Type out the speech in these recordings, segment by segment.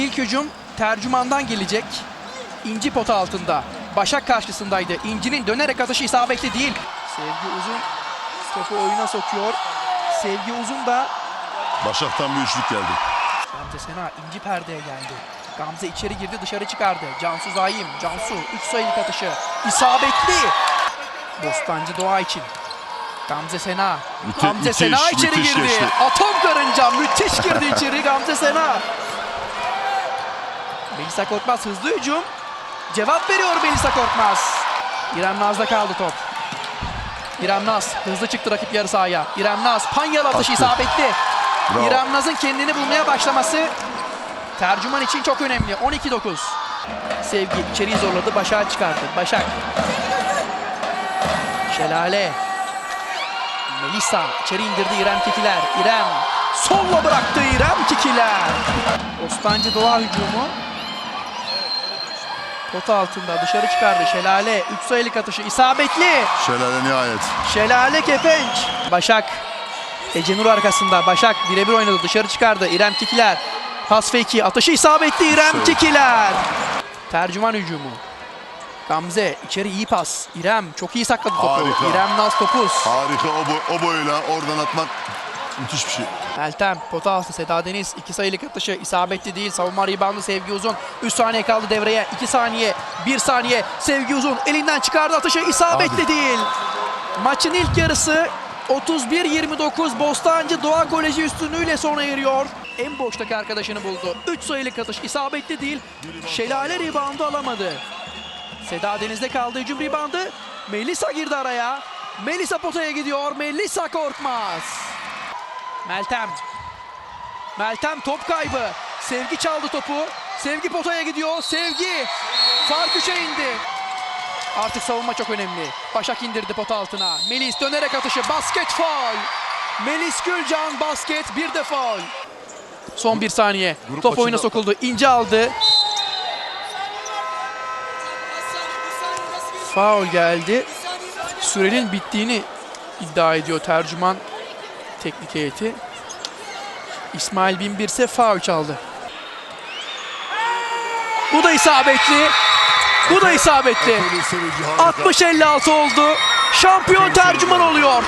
İlk hücum tercümandan gelecek. İnci pota altında. Başak karşısındaydı. İnci'nin dönerek atışı isabetli değil. Sevgi Uzun topu oyuna sokuyor. Sevgi Uzun da Başak'tan bir üçlük geldi. Gamze Sena inci perdeye geldi. Gamze içeri girdi dışarı çıkardı. Cansu Zaim, Cansu 3 sayılık atışı. İsabetli. Bostancı Doğa için. Gamze Sena. Müthe- Gamze müthiş, Sena içeri girdi. geçti. Atom karınca müthiş girdi içeri Gamze Sena. Melisa Korkmaz hızlı hücum. Cevap veriyor Melisa Korkmaz. İrem Naz'da kaldı top. İrem Naz hızlı çıktı rakip yarı sahaya. İrem Naz panyalı atışı isabetli. Bravo. İrem Naz'ın kendini bulmaya başlaması tercüman için çok önemli. 12-9. Sevgi içeriği zorladı. Başak'ı çıkardı. Başak. Şelale. Melisa içeri indirdi İrem Kikiler. İrem solla bıraktı İrem Kikiler. Ostancı Doğa hücumu. Pot altında dışarı çıkardı. Şelale 3 sayılık atışı isabetli. Şelale nihayet. Şelale Kepenç. Başak. Ecenur arkasında. Başak birebir oynadı. Dışarı çıkardı. İrem Kikiler. Pas fake'i. Atışı isabetli İrem İşte. Kikiler. Tercüman hücumu. Gamze içeri iyi pas. İrem çok iyi sakladı topu. Harika. İrem Naz topuz. Harika o, boy, o boyla oradan atmak müthiş bir şey. Meltem pota altı Seda Deniz 2 sayılık atışı isabetli değil. Savunma reboundu Sevgi Uzun. 3 saniye kaldı devreye. 2 saniye, 1 saniye. Sevgi Uzun elinden çıkardı atışı isabetli Hadi. değil. Maçın ilk yarısı 31-29 Bostancı Doğa Koleji üstünlüğüyle sona eriyor. En boştaki arkadaşını buldu. 3 sayılık atış isabetli değil. Şelale reboundu alamadı. Seda Deniz'de kaldı hücum reboundu. Melisa girdi araya. Melisa potaya gidiyor. Melisa Korkmaz. Meltem. Meltem top kaybı. Sevgi çaldı topu. Sevgi potaya gidiyor. Sevgi. Fark 3'e indi. Artık savunma çok önemli. Başak indirdi pota altına. Melis dönerek atışı. Basket faul. Melis Gülcan basket bir de faul. Son bir saniye. Grup Top oyuna sokuldu. İnce aldı. Faul geldi. Sürenin bittiğini iddia ediyor tercüman teknik heyeti. İsmail Binbir ise faul çaldı. Bu da isabetli. Bu da isabetli. Efel'in sevinci harika. 60-56 oldu. Şampiyon tercüman oluyor.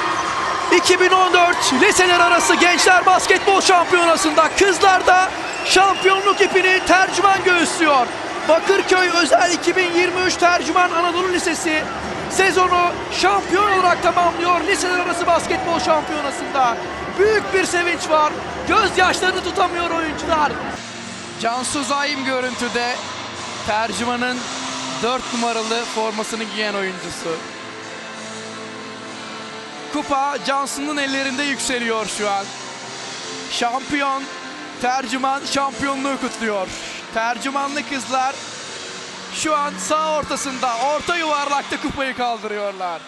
2014 liseler arası gençler basketbol şampiyonasında kızlarda şampiyonluk ipini tercüman göğüslüyor. Bakırköy Özel 2023 Tercüman Anadolu Lisesi sezonu şampiyon olarak tamamlıyor liseler arası basketbol şampiyonasında. Büyük bir sevinç var. Gözyaşlarını tutamıyor oyuncular. Cansu Zaim görüntüde tercümanın 4 numaralı formasını giyen oyuncusu. Kupa Cansu'nun ellerinde yükseliyor şu an. Şampiyon, tercüman şampiyonluğu kutluyor. Tercümanlı kızlar şu an sağ ortasında, orta yuvarlakta kupayı kaldırıyorlar.